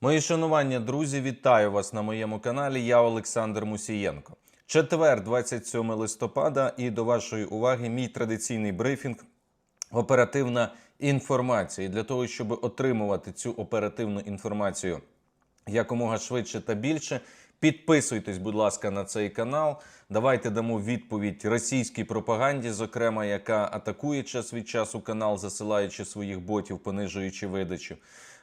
Мої шанування, друзі, вітаю вас на моєму каналі. Я Олександр Мусієнко. Четвер, 27 листопада, і до вашої уваги мій традиційний брифінг. Оперативна інформація. І для того, щоб отримувати цю оперативну інформацію якомога швидше та більше. Підписуйтесь, будь ласка, на цей канал. Давайте дамо відповідь російській пропаганді, зокрема, яка атакує час від часу канал, засилаючи своїх ботів, понижуючи видачу.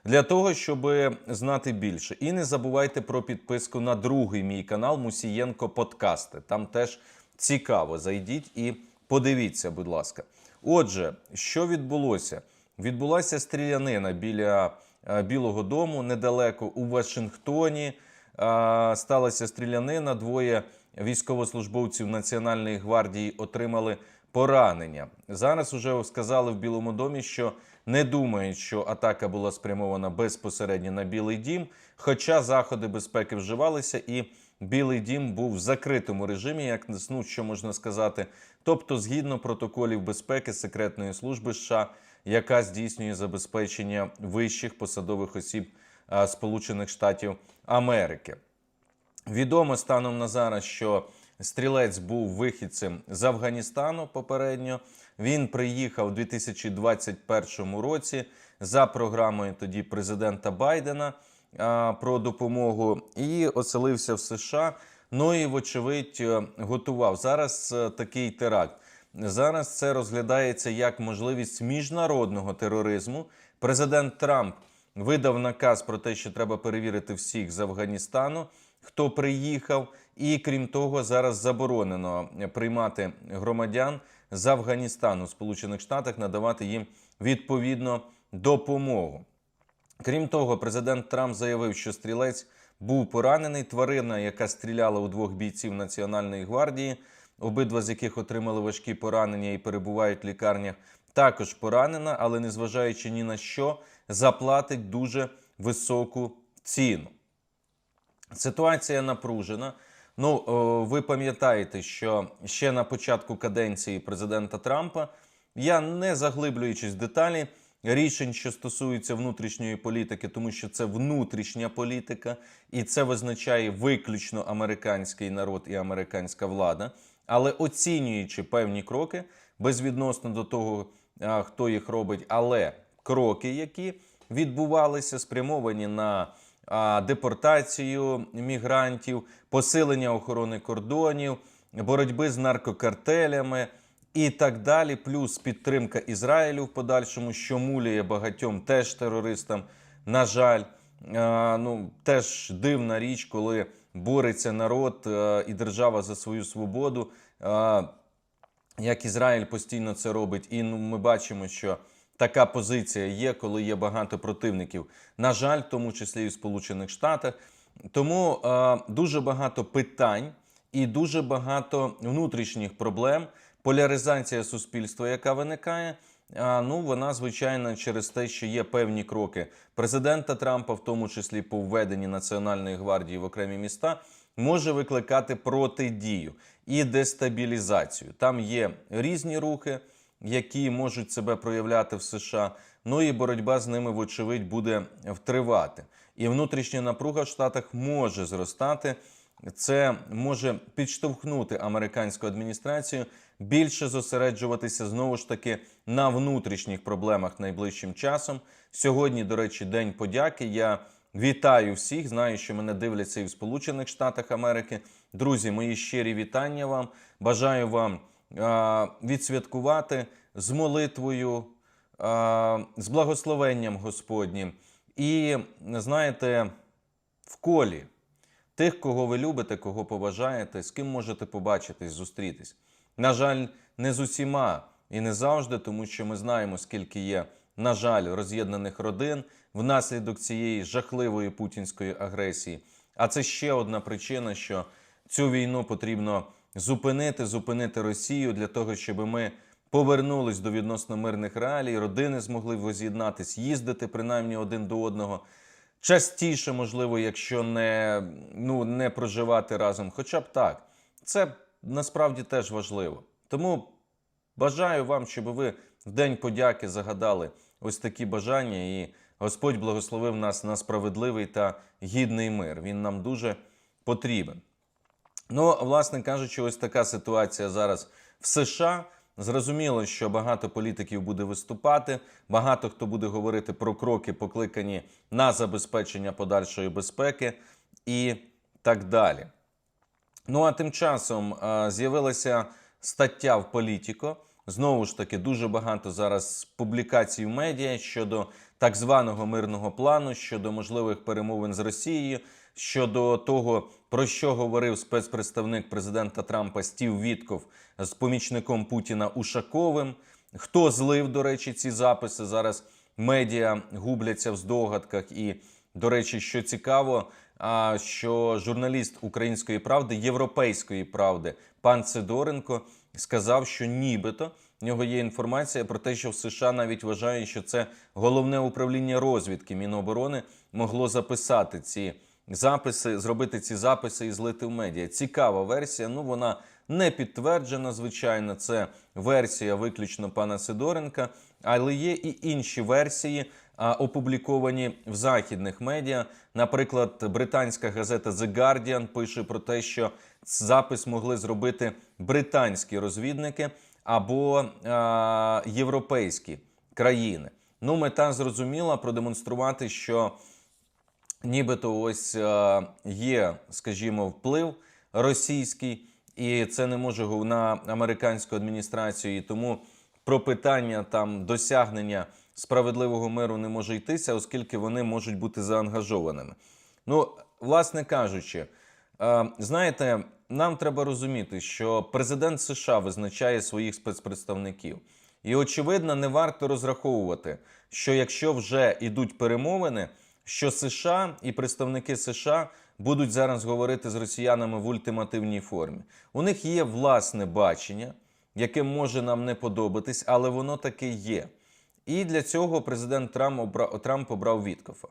Для того, щоб знати більше. І не забувайте про підписку на другий мій канал Мусієнко Подкасти. Там теж цікаво. Зайдіть і подивіться, будь ласка. Отже, що відбулося? Відбулася стрілянина біля е, Білого Дому недалеко у Вашингтоні. Е, Сталася стрілянина. Двоє військовослужбовців Національної гвардії отримали поранення. Зараз уже сказали в Білому домі, що не думають, що атака була спрямована безпосередньо на Білий Дім, хоча заходи безпеки вживалися і. Білий дім був в закритому режимі, як ну, що можна сказати, тобто згідно протоколів безпеки секретної служби США, яка здійснює забезпечення вищих посадових осіб Сполучених Штатів Америки. Відомо станом на зараз, що стрілець був вихідцем з Афганістану попередньо. Він приїхав у 2021 році за програмою тоді президента Байдена а, про допомогу і оселився в США. Ну і, вочевидь, е, готував зараз е, такий теракт. Зараз це розглядається як можливість міжнародного тероризму. Президент Трамп видав наказ про те, що треба перевірити всіх з Афганістану, хто приїхав. І крім того, зараз заборонено приймати громадян з Афганістану Сполучених Штатах, надавати їм відповідно допомогу. Крім того, президент Трамп заявив, що стрілець був поранений. Тварина, яка стріляла у двох бійців Національної гвардії, обидва з яких отримали важкі поранення і перебувають в лікарнях, також поранена, але незважаючи ні на що, заплатить дуже високу ціну. Ситуація напружена. Ну, ви пам'ятаєте, що ще на початку каденції президента Трампа я не заглиблюючись в деталі рішень, що стосуються внутрішньої політики, тому що це внутрішня політика, і це визначає виключно американський народ і американська влада. Але оцінюючи певні кроки, безвідносно до того, хто їх робить, але кроки, які відбувалися, спрямовані на депортацію мігрантів, посилення охорони кордонів, боротьби з наркокартелями і так далі. Плюс підтримка Ізраїлю в подальшому, що мулює багатьом теж терористам. На жаль, ну теж дивна річ, коли бореться народ і держава за свою свободу. Як Ізраїль постійно це робить, і ну, ми бачимо, що така позиція є, коли є багато противників. На жаль, в тому числі і в Сполучених Штатах. Тому е, дуже багато питань і дуже багато внутрішніх проблем. Поляризація суспільства, яка виникає. А, ну, вона звичайно через те, що є певні кроки президента Трампа, в тому числі по введенні Національної гвардії в окремі міста, може викликати протидію і дестабілізацію. Там є різні рухи, які можуть себе проявляти в США. Ну і боротьба з ними, вочевидь, буде втривати. І внутрішня напруга в Штатах може зростати. Це може підштовхнути американську адміністрацію більше зосереджуватися знову ж таки на внутрішніх проблемах найближчим часом. Сьогодні, до речі, день подяки. Я вітаю всіх. Знаю, що мене дивляться і в Сполучених Штатах Америки. Друзі, мої щирі вітання вам. Бажаю вам відсвяткувати з молитвою, з благословенням Господнім. І знаєте, в колі тих, кого ви любите, кого поважаєте, з ким можете побачитись, зустрітись. На жаль, не з усіма і не завжди, тому що ми знаємо, скільки є, на жаль, роз'єднаних родин внаслідок цієї жахливої путінської агресії. А це ще одна причина, що цю війну потрібно зупинити, зупинити Росію для того, щоб ми повернулись до відносно мирних реалій, родини змогли воз'єднатись, їздити принаймні один до одного. Частіше, можливо, якщо не, ну, не проживати разом, хоча б так. Це насправді теж важливо. Тому бажаю вам, щоб ви в День подяки загадали ось такі бажання і Господь благословив нас на справедливий та гідний мир. Він нам дуже потрібен. Ну, власне кажучи, ось така ситуація зараз в США. Зрозуміло, що багато політиків буде виступати, багато хто буде говорити про кроки, покликані на забезпечення подальшої безпеки і так далі. Ну а тим часом а, з'явилася стаття в Політіко. Знову ж таки, дуже багато зараз публікацій в медіа щодо так званого мирного плану, щодо можливих перемовин з Росією, щодо того, про що говорив спецпредставник президента Трампа Стів Вітков з помічником Путіна Ушаковим. Хто злив, до речі, ці записи зараз медіа губляться в здогадках. І, до речі, що цікаво, що журналіст Української правди, Європейської правди, пан Сидоренко сказав, що нібито в нього є інформація про те, що в США навіть вважають, що це головне управління розвідки Міноборони могло записати ці записи, зробити ці записи і злити в медіа. Цікава версія. Ну вона не підтверджена, звичайно. Це версія виключно пана Сидоренка, але є і інші версії. Опубліковані в західних медіа, наприклад, британська газета The Guardian пише про те, що запис могли зробити британські розвідники або а, європейські країни. Ну, мета зрозуміла продемонструвати, що нібито ось е, є, скажімо, вплив російський, і це не може на американську адміністрацію. І тому про питання там досягнення справедливого миру не може йтися, оскільки вони можуть бути заангажованими. Ну, власне кажучи, е, знаєте, нам треба розуміти, що президент США визначає своїх спецпредставників. І очевидно, не варто розраховувати, що якщо вже йдуть перемовини, що США і представники США будуть зараз говорити з росіянами в ультимативній формі. У них є власне бачення, яке може нам не подобатись, але воно таке є. І для цього президент Трамп обрав, Трамп обрав Віткофа.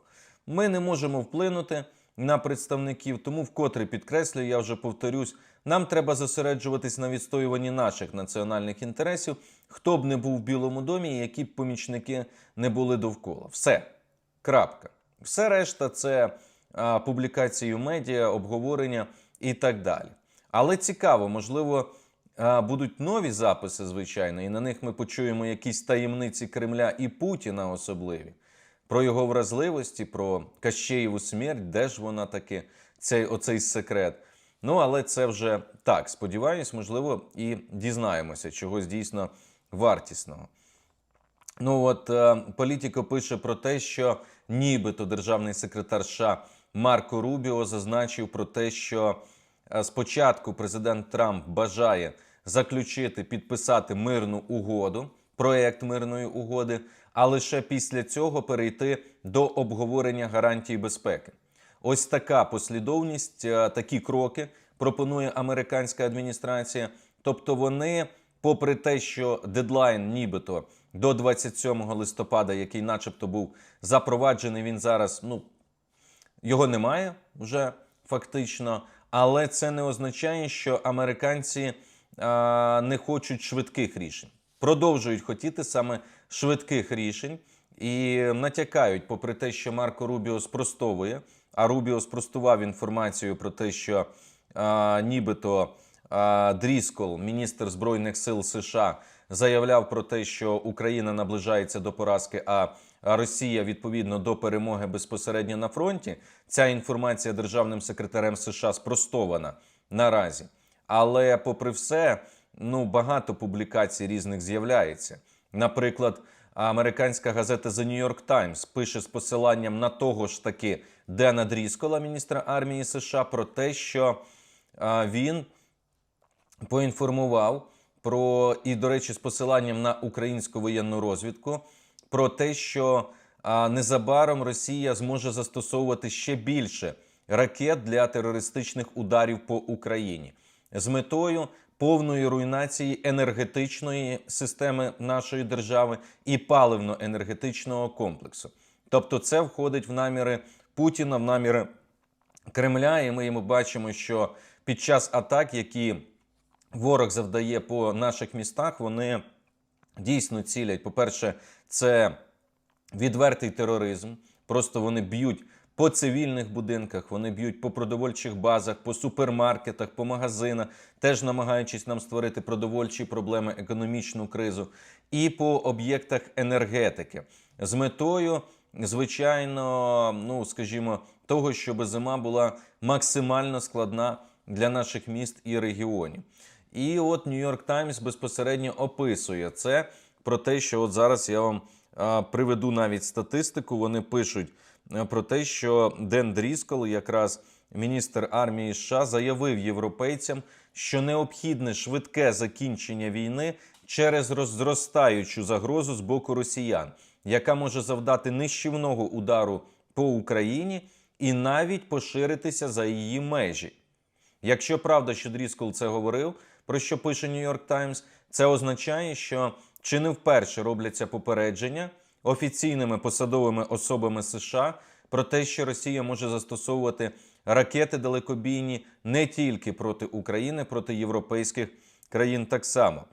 Ми не можемо вплинути на представників, тому вкотре підкреслюю, я вже повторюсь, нам треба зосереджуватись на відстоюванні наших національних інтересів, хто б не був в Білому домі, і які б помічники не були довкола. Все. Крапка. Все решта це публікації в медіа, обговорення і так далі. Але цікаво, можливо, будуть нові записи, звичайно, і на них ми почуємо якісь таємниці Кремля і Путіна особливі. Про його вразливості, про Кащеєву смерть, де ж вона таки, цей оцей секрет. Ну, але це вже так. Сподіваюсь, можливо, і дізнаємося чогось дійсно вартісного. Ну от е, Політіко пише про те, що нібито державний секретар США Марко Рубіо зазначив про те, що е, спочатку президент Трамп бажає заключити, підписати мирну угоду, проект мирної угоди, а лише після цього перейти до обговорення гарантій безпеки. Ось така послідовність, е, такі кроки пропонує американська адміністрація. Тобто вони, попри те, що дедлайн, нібито до 27 листопада, який, начебто, був запроваджений, він зараз ну його немає вже фактично. Але це не означає, що американці а, не хочуть швидких рішень. Продовжують хотіти саме швидких рішень і натякають, попри те, що Марко Рубіо спростовує, а Рубіо спростував інформацію про те, що а, нібито а, Дріскол, міністр збройних сил США, заявляв про те, що Україна наближається до поразки, а Росія відповідно до перемоги безпосередньо на фронті. Ця інформація державним секретарем США спростована наразі. Але, попри все, ну багато публікацій різних з'являється. Наприклад, американська газета The New York Times пише з посиланням на того ж таки Дена Дріскола, міністра армії США, про те, що він поінформував про і, до речі, з посиланням на українську воєнну розвідку про те, що незабаром Росія зможе застосовувати ще більше ракет для терористичних ударів по Україні з метою повної руйнації енергетичної системи нашої держави і паливно-енергетичного комплексу. Тобто, це входить в наміри Путіна, в наміри Кремля, і ми йому бачимо, що під час атак, які ворог завдає по наших містах, вони дійсно цілять. По-перше, це відвертий тероризм. Просто вони б'ють по цивільних будинках, вони б'ють по продовольчих базах, по супермаркетах, по магазинах, теж намагаючись нам створити продовольчі проблеми, економічну кризу, і по об'єктах енергетики з метою, звичайно, ну скажімо, того, щоб зима була максимально складна для наших міст і регіонів. І от Нью-Йорк Таймс безпосередньо описує це про те, що от зараз я вам приведу навіть статистику. Вони пишуть е, про те, що Ден Дріскол, якраз міністр армії США, заявив європейцям, що необхідне швидке закінчення війни через розростаючу загрозу з боку росіян, яка може завдати нищівного удару по Україні і навіть поширитися за її межі. Якщо правда, що Дріскол це говорив, про що пише Нью-Йорк Таймс, це означає, що чи не вперше робляться попередження офіційними посадовими особами США про те, що Росія може застосовувати ракети далекобійні не тільки проти України, проти європейських країн так само.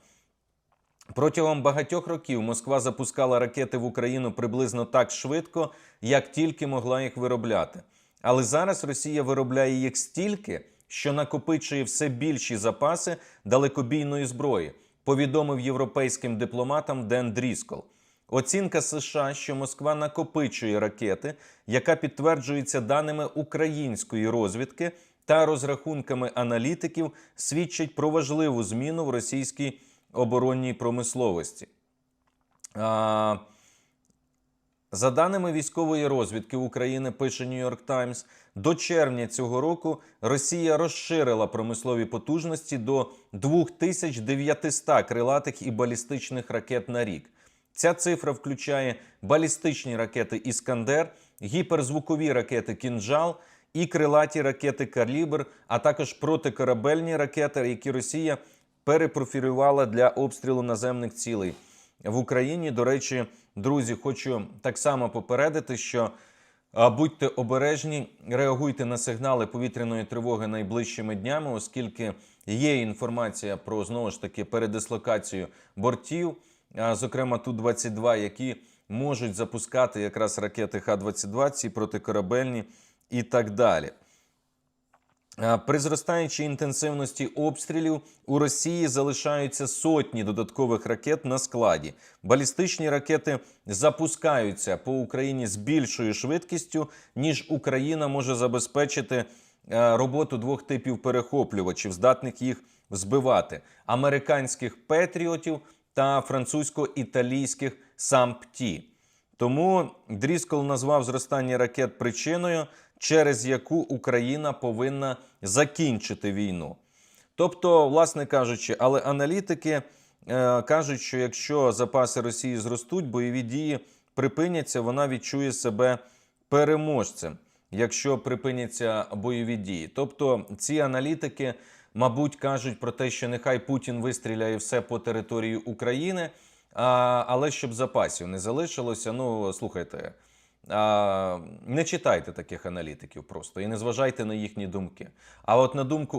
Протягом багатьох років Москва запускала ракети в Україну приблизно так швидко, як тільки могла їх виробляти. Але зараз Росія виробляє їх стільки, що накопичує все більші запаси далекобійної зброї, повідомив європейським дипломатам Ден Дріскол. Оцінка США, що Москва накопичує ракети, яка підтверджується даними української розвідки та розрахунками аналітиків, свідчить про важливу зміну в російській оборонній промисловості. А, за даними військової розвідки України, пише Нью-Йорк Таймс, до червня цього року Росія розширила промислові потужності до 2900 крилатих і балістичних ракет на рік. Ця цифра включає балістичні ракети Іскандер, гіперзвукові ракети Кінжал і крилаті ракети Калібр, а також протикорабельні ракети, які Росія перепрофілювала для обстрілу наземних цілей в Україні. До речі, друзі, хочу так само попередити, що будьте обережні, реагуйте на сигнали повітряної тривоги найближчими днями, оскільки є інформація про знову ж таки передислокацію бортів, зокрема ту 22 які можуть запускати якраз ракети Х-22, ці протикорабельні і так далі. При зростаючій інтенсивності обстрілів у Росії залишаються сотні додаткових ракет на складі. Балістичні ракети запускаються по Україні з більшою швидкістю, ніж Україна може забезпечити е, роботу двох типів перехоплювачів, здатних їх збивати: американських петріотів та французько-італійських сампті. Тому Дріскол назвав зростання ракет причиною, через яку Україна повинна закінчити війну. Тобто, власне кажучи, але аналітики е, кажуть, що якщо запаси Росії зростуть, бойові дії припиняться, вона відчує себе переможцем, якщо припиняться бойові дії. Тобто, ці аналітики, мабуть, кажуть про те, що нехай Путін вистріляє все по території України, а, але щоб запасів не залишилося. Ну слухайте. Не читайте таких аналітиків просто і не зважайте на їхні думки. А от на думку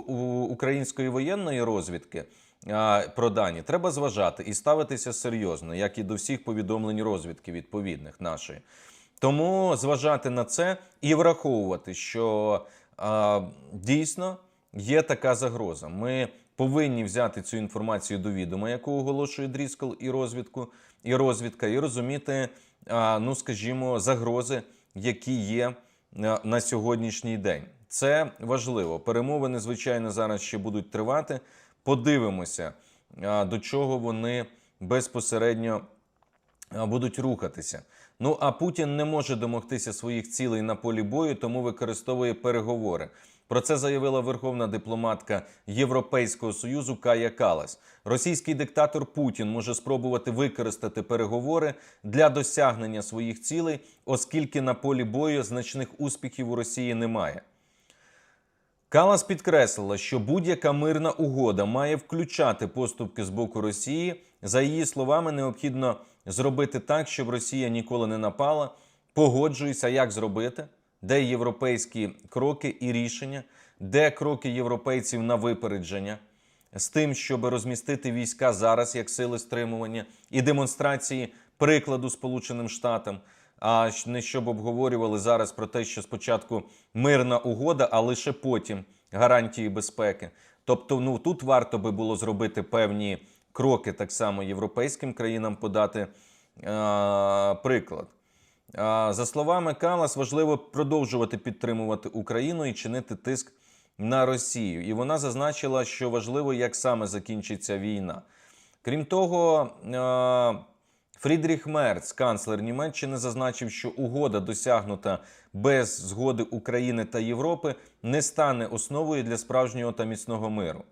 української воєнної розвідки про дані треба зважати і ставитися серйозно, як і до всіх повідомлень розвідки відповідних нашої. Тому зважати на це і враховувати, що дійсно є така загроза. Ми повинні взяти цю інформацію до відома, яку оголошує Дріскол і розвідку, і розвідка, і розуміти, ну скажімо, загрози, які є на сьогоднішній день. Це важливо. Перемовини, звичайно, зараз ще будуть тривати. Подивимося, до чого вони безпосередньо будуть рухатися. Ну а Путін не може домогтися своїх цілей на полі бою, тому використовує переговори. Про це заявила верховна дипломатка Європейського союзу Кая Калас. Російський диктатор Путін може спробувати використати переговори для досягнення своїх цілей, оскільки на полі бою значних успіхів у Росії немає. Калас підкреслила, що будь-яка мирна угода має включати поступки з боку Росії. За її словами, необхідно зробити так, щоб Росія ніколи не напала. Погоджуюся, як зробити, де європейські кроки і рішення, де кроки європейців на випередження, з тим, щоб розмістити війська зараз як сили стримування і демонстрації прикладу Сполученим Штатам. а не щоб обговорювали зараз про те, що спочатку мирна угода, а лише потім гарантії безпеки. Тобто, ну тут варто би було зробити певні кроки, так само європейським країнам подати е, приклад. За словами Калас, важливо продовжувати підтримувати Україну і чинити тиск на Росію. І вона зазначила, що важливо, як саме закінчиться війна. Крім того, Фрідріх Мерц, канцлер Німеччини, зазначив, що угода, досягнута без згоди України та Європи, не стане основою для справжнього та міцного миру.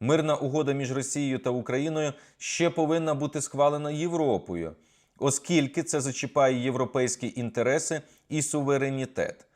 Мирна угода між Росією та Україною ще повинна бути схвалена Європою, оскільки це зачіпає європейські інтереси і суверенітет.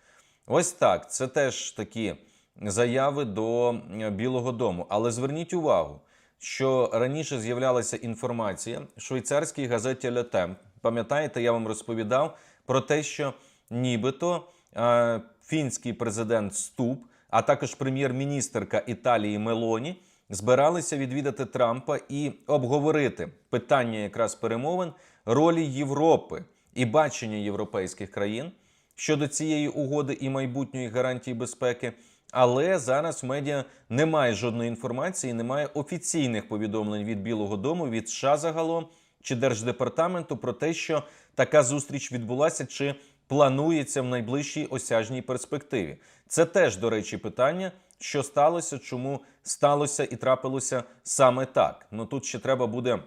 Ось так. Це теж такі заяви до е, Білого Дому. Але зверніть увагу, що раніше з'являлася інформація в швейцарській газеті Temps. Пам'ятаєте, я вам розповідав про те, що нібито е, фінський президент Ступ, а також прем'єр-міністерка Італії Мелоні збиралися відвідати Трампа і обговорити питання якраз перемовин ролі Європи і бачення європейських країн щодо цієї угоди і майбутньої гарантії безпеки. Але зараз в медіа немає жодної інформації, немає офіційних повідомлень від Білого Дому, від США загалом чи Держдепартаменту про те, що така зустріч відбулася, чи планується в найближчій осяжній перспективі. Це теж, до речі, питання, що сталося, чому сталося і трапилося саме так. Ну тут ще треба буде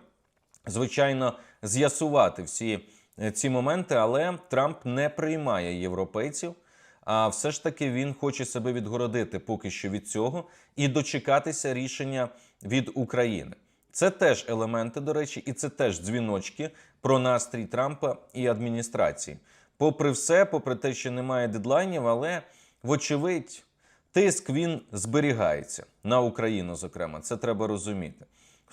звичайно, з'ясувати всі е, ці моменти, але Трамп не приймає європейців. А все ж таки він хоче себе відгородити поки що від цього і дочекатися рішення від України. Це теж елементи, до речі, і це теж дзвіночки про настрій Трампа і адміністрації. Попри все, попри те, що немає дедлайнів, але вочевидь, тиск він зберігається на Україну, зокрема, це треба розуміти.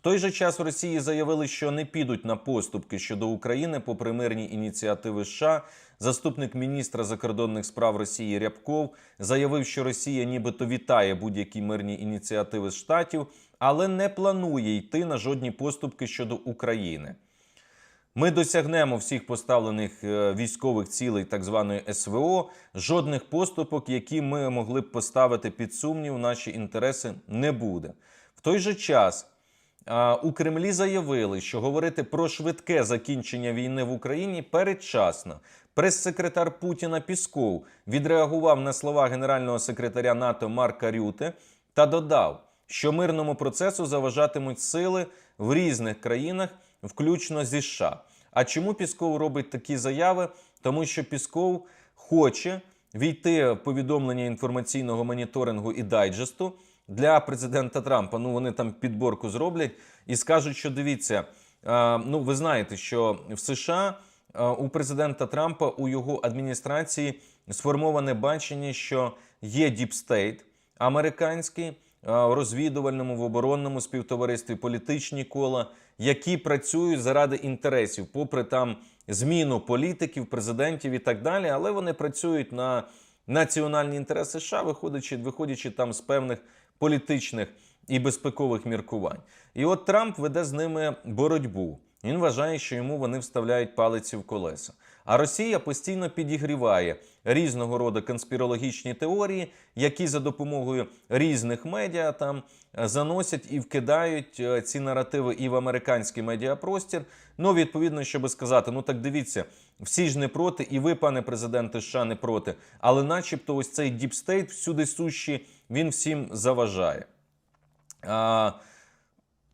Той же час в Росії заявили, що не підуть на поступки щодо України попри мирні ініціативи США. Заступник міністра закордонних справ Росії Рябков заявив, що Росія нібито вітає будь-які мирні ініціативи штатів, але не планує йти на жодні поступки щодо України. Ми досягнемо всіх поставлених е, військових цілей так званої СВО. Жодних поступок, які ми могли б поставити під сумнів, наші інтереси не буде. В той же час у Кремлі заявили, що говорити про швидке закінчення війни в Україні передчасно. Прес-секретар Путіна Пісков відреагував на слова генерального секретаря НАТО Марка Рюте та додав, що мирному процесу заважатимуть сили в різних країнах, включно зі США. А чому Пісков робить такі заяви? Тому що Пісков хоче війти в повідомлення інформаційного моніторингу і дайджесту для президента Трампа. Ну вони там підборку зроблять і скажуть, що дивіться, е, ну ви знаєте, що в США е, у президента Трампа у його адміністрації сформоване бачення, що є діпстейт американський е, розвідувальному, в оборонному співтоваристві політичні кола, які працюють заради інтересів, попри там зміну політиків, президентів і так далі, але вони працюють на національні інтереси США, виходячи, виходячи там з певних політичних і безпекових міркувань. І от Трамп веде з ними боротьбу. Він вважає, що йому вони вставляють палиці в колеса. А Росія постійно підігріває різного роду конспірологічні теорії, які за допомогою різних медіа там е, заносять і вкидають е, ці наративи і в американський медіапростір. Ну, відповідно, щоб сказати, ну так дивіться, всі ж не проти, і ви, пане президенте, США, не проти. Але, начебто, ось цей діпстейт всюди сущий, він всім заважає. А,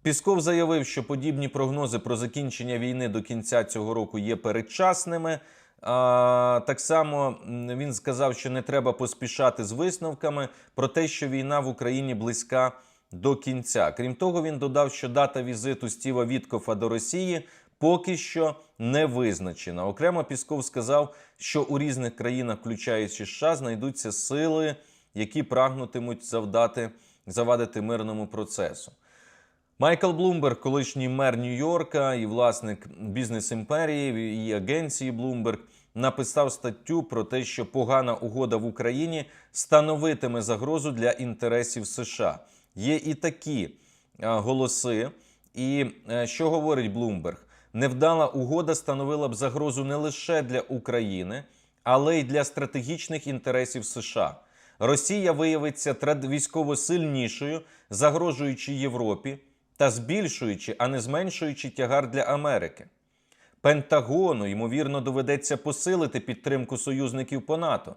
Пісков заявив, що подібні прогнози про закінчення війни до кінця цього року є передчасними. А, так само він сказав, що не треба поспішати з висновками про те, що війна в Україні близька до кінця. Крім того, він додав, що дата візиту Стіва Віткофа до Росії поки що не визначена. Окремо Пісков сказав, що у різних країнах, включаючи США, знайдуться сили, які прагнутимуть завдати завадити мирному процесу. Майкл Блумберг, колишній мер Нью-Йорка і власник бізнес-імперії і агенції Bloomberg, написав статтю про те, що погана угода в Україні становитиме загрозу для інтересів США. Є і такі е, голоси. І е, що говорить Блумберг? невдала угода становила б загрозу не лише для України, але й для стратегічних інтересів США. Росія виявиться військово сильнішою, загрожуючи Європі та збільшуючи, а не зменшуючи тягар для Америки. Пентагону, ймовірно, доведеться посилити підтримку союзників по НАТО,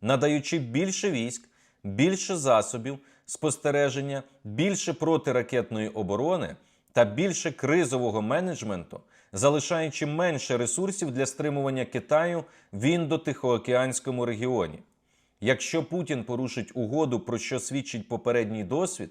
надаючи більше військ, більше засобів спостереження, більше протиракетної оборони та більше кризового менеджменту, залишаючи менше ресурсів для стримування Китаю в індо-тихоокеанському регіоні. Якщо Путін порушить угоду, про що свідчить попередній досвід,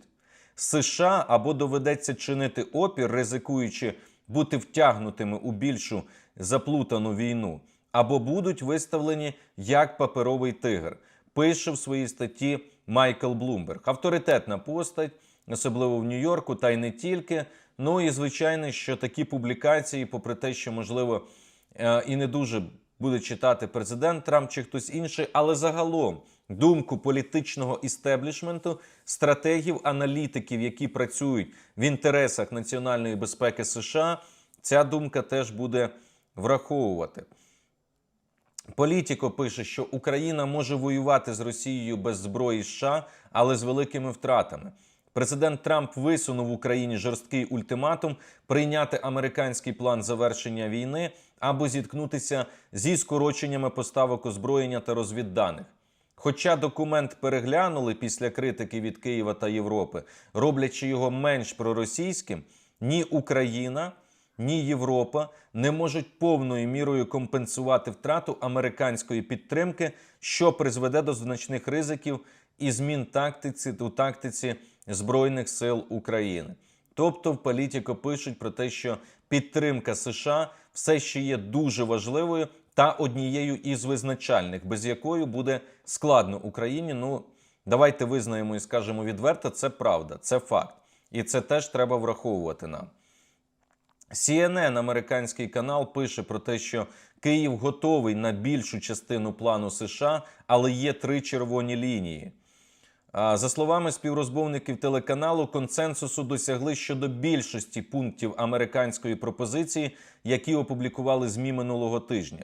США або доведеться чинити опір, ризикуючи бути втягнутими у більшу заплутану війну, або будуть виставлені як паперовий тигр, пише в своїй статті Майкл Блумберг. Авторитетна постать, особливо в Нью-Йорку, та й не тільки. Ну і звичайно, що такі публікації, попри те, що можливо е, і не дуже буде читати президент Трамп чи хтось інший, але загалом думку політичного істеблішменту, стратегів, аналітиків, які працюють в інтересах національної безпеки США, ця думка теж буде враховувати. Політіко пише, що Україна може воювати з Росією без зброї США, але з великими втратами. Президент Трамп висунув Україні жорсткий ультиматум прийняти американський план завершення війни або зіткнутися зі скороченнями поставок озброєння та розвідданих. Хоча документ переглянули після критики від Києва та Європи, роблячи його менш проросійським, ні Україна, ні Європа не можуть повною мірою компенсувати втрату американської підтримки, що призведе до значних ризиків і змін тактиці у тактиці Збройних сил України. Тобто в політико пишуть про те, що підтримка США все ще є дуже важливою та однією із визначальних, без якої буде складно Україні. Ну давайте визнаємо і скажемо відверто, це правда, це факт, і це теж треба враховувати нам. CNN, американський канал, пише про те, що Київ готовий на більшу частину плану США, але є три червоні лінії. За словами співрозмовників телеканалу, консенсусу досягли щодо більшості пунктів американської пропозиції, які опублікували ЗМІ минулого тижня.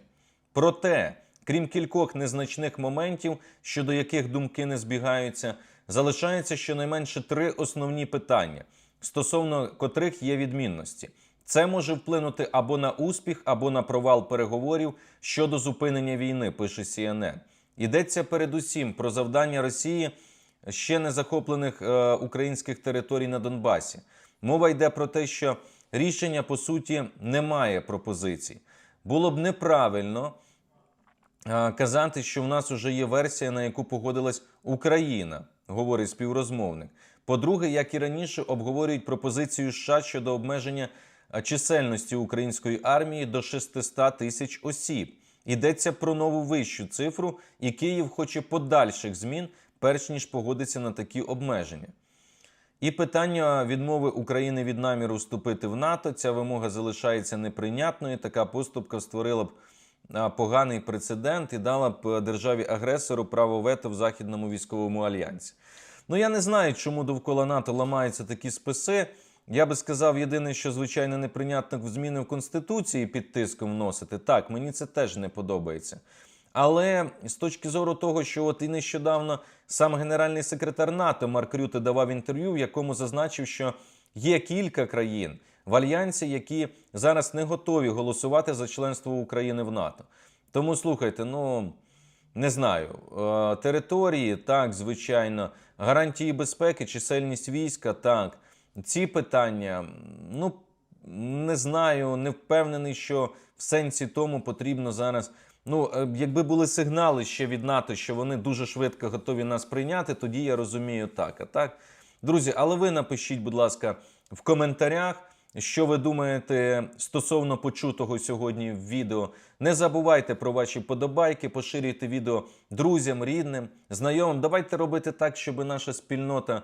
Проте, крім кількох незначних моментів, щодо яких думки не збігаються, залишається щонайменше три основні питання, стосовно котрих є відмінності. Це може вплинути або на успіх, або на провал переговорів щодо зупинення війни, пише CNN. Йдеться передусім про завдання Росії ще не захоплених е, українських територій на Донбасі. Мова йде про те, що рішення по суті немає пропозицій. Було б неправильно казати, що в нас вже є версія, на яку погодилась Україна, говорить співрозмовник. По-друге, як і раніше, обговорюють пропозицію США щодо обмеження чисельності української армії до 600 тисяч осіб. Йдеться про нову вищу цифру, і Київ хоче подальших змін, перш ніж погодиться на такі обмеження. І питання відмови України від наміру вступити в НАТО. Ця вимога залишається неприйнятною. Така поступка створила б поганий прецедент і дала б державі-агресору право вето в західному військовому альянсі. Ну я не знаю, чому довкола НАТО ламаються такі списи. Я би сказав, єдине, що звичайно неприйнятно в зміни в Конституції під тиском вносити. Так, мені це теж не подобається. Але з точки зору того, що от і нещодавно сам генеральний секретар НАТО Марк Рюте давав інтерв'ю, в якому зазначив, що є кілька країн в альянсі, які зараз не готові голосувати за членство України в НАТО. Тому слухайте, ну не знаю, е, території, так, звичайно, гарантії безпеки, чисельність війська, так. Ці питання, ну не знаю, не впевнений, що в сенсі тому потрібно зараз. Ну, е, якби були сигнали ще від НАТО, що вони дуже швидко готові нас прийняти, тоді я розумію так. А так, друзі, але ви напишіть, будь ласка, в коментарях, що ви думаєте стосовно почутого сьогодні в відео. Не забувайте про ваші подобайки, поширюйте відео друзям, рідним, знайомим. Давайте робити так, щоб наша спільнота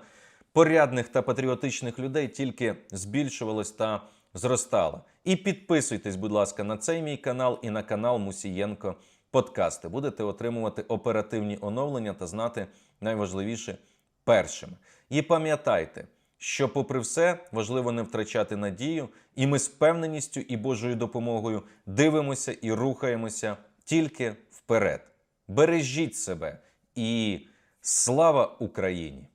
порядних та патріотичних людей тільки збільшувалась та зростала. І підписуйтесь, будь ласка, на цей мій канал і на канал Мусієнко Подкасти. Будете отримувати оперативні оновлення та знати найважливіше першими. І пам'ятайте, що, попри все, важливо не втрачати надію, і ми з впевненістю і Божою допомогою дивимося і рухаємося тільки вперед. Бережіть себе і слава Україні!